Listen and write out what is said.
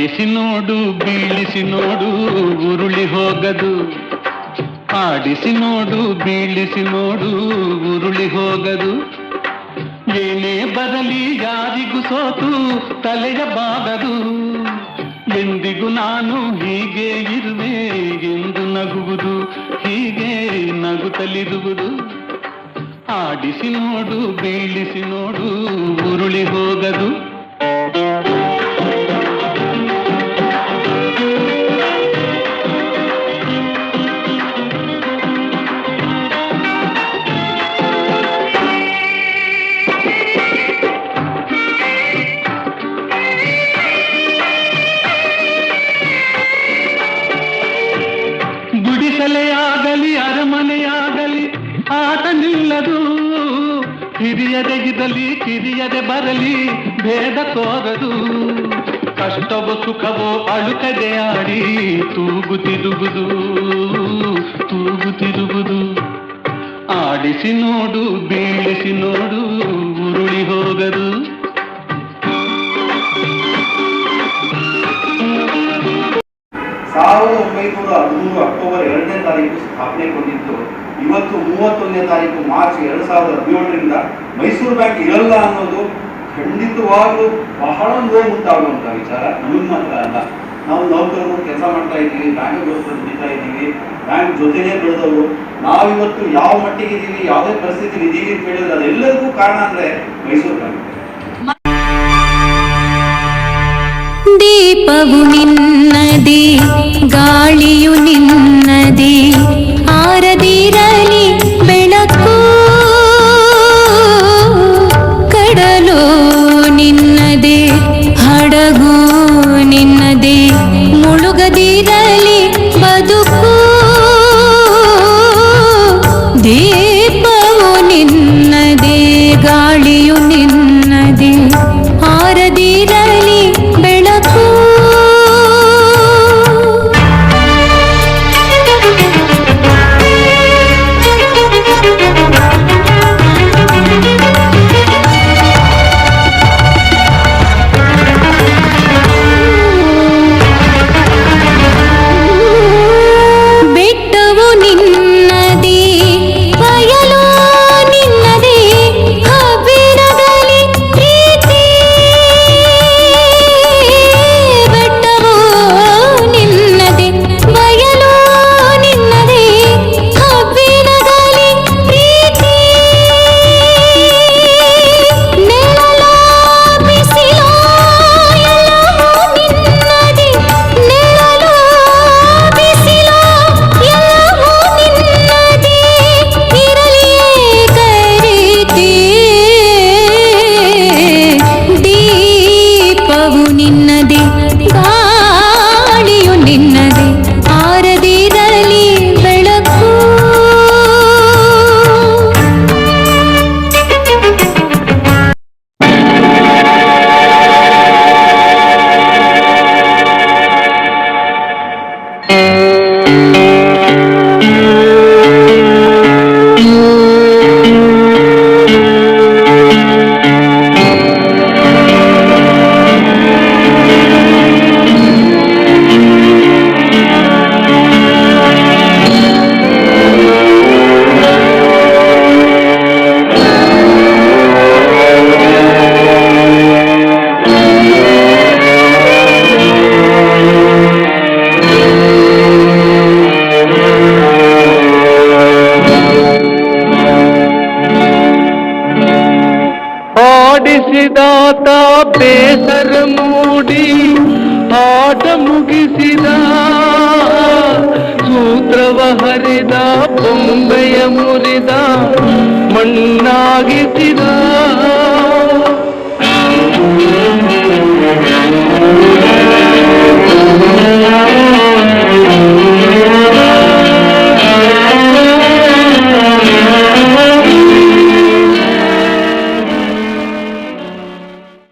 ಆಡಿಸಿ ನೋಡು, ಬೀಳಿಸಿ ನೋಡು, ಉರುಳಿ ಹೋಗದು. ಆಡಿಸಿ ನೋಡು, ಬೀಳಿಸಿ ನೋಡು, ಉರುಳಿ ಹೋಗದು. ಏನೇ ಬರಲಿ ಯಾರಿಗೂ ಸೋತು, ತಲೆಯ ಎಂದಿಗೂ ನಾನು ಹೀಗೆ ಇರುವೆ, ಎಂದು ನಗುವುದು, ಹೀಗೆ ನಗುತ್ತಲಿರುವುದು. ಆಡಿಸಿ ನೋಡು, ಬೀಳಿಸಿ ನೋಡು, ಉರುಳಿ ಹೋಗದು. ಹಿರಿಯದೆಗಿದಲಿ ಕಿರಿಯದೆ ಬರಲಿ, ಭೇದ ತೋರದು. ಕಷ್ಟವೋ ಸುಖವೋ ಅಳುಕದೆ ಆಡಿ ತೂಗುತ್ತಿರುವುದು ತೂಗುತ್ತಿರುವುದು ಆಡಿಸಿ ನೋಡು, ಬೀಳಿಸಿ ನೋಡು, ಉರುಳಿ ಹೋಗದು. ಸಾವಿರದ ಒಂಬೈನೂರ ಹದಿಮೂರು ಅಕ್ಟೋಬರ್ ಎರಡನೇ ತಾರೀಕು ಸ್ಥಾಪನೆಗೊಂಡಿದ್ದು ಇವತ್ತು ಮೂವತ್ತೊಂದನೇ ತಾರೀಕು ಮಾರ್ಚ್ ಎರಡ್ ಸಾವಿರದ ಹದಿನೇಳರಿಂದ ಮೈಸೂರು ಬ್ಯಾಂಕ್ ಇರಲ್ಲ ಅನ್ನೋದು ಖಂಡಿತವಾಗ್ಲೂ ಬಹಳ ನೋವು ಉಂಟಾಗುವಂಥ ವಿಚಾರ. ನಮಗೆ ಮಾತ್ರ ಅಲ್ಲ. ನಾವು ನೌಕರರು ಕೆಲಸ ಮಾಡ್ತಾ ಇದ್ದೀವಿ ಬ್ಯಾಂಕ್ಗೋಸ್ಕರ ದುಡಿತಾ ಇದ್ದೀವಿ, ಬ್ಯಾಂಕ್ ಜೊತೆನೇ ಬೆಳೆದವರು. ನಾವಿವತ್ತು ಯಾವ ಮಟ್ಟಿಗೆ ಇದ್ದೀವಿ, ಯಾವುದೇ ಪರಿಸ್ಥಿತಿ ಇದ್ದೀವಿ ಅಂತ ಹೇಳಿದ್ರೆ ಅದೆಲ್ಲರಿಗೂ ಕಾರಣ ಅಂದ್ರೆ ಮೈಸೂರು ಬ್ಯಾಂಕ್. ದೀಪವು ನಿನ್ನದಿ, ಗಾಳಿಯು ನಿನ್ನದಿ ಆರದಿರಲಿ ಬೇಸರ ಮೂಡಿ ಆಟ ಮುಗಿಸಿದ ಸೂತ್ರವ ಹರಿದ ಬೊಂಬೆಯ ಮುರಿದ ಮಣ್ಣಾಗಿಸಿ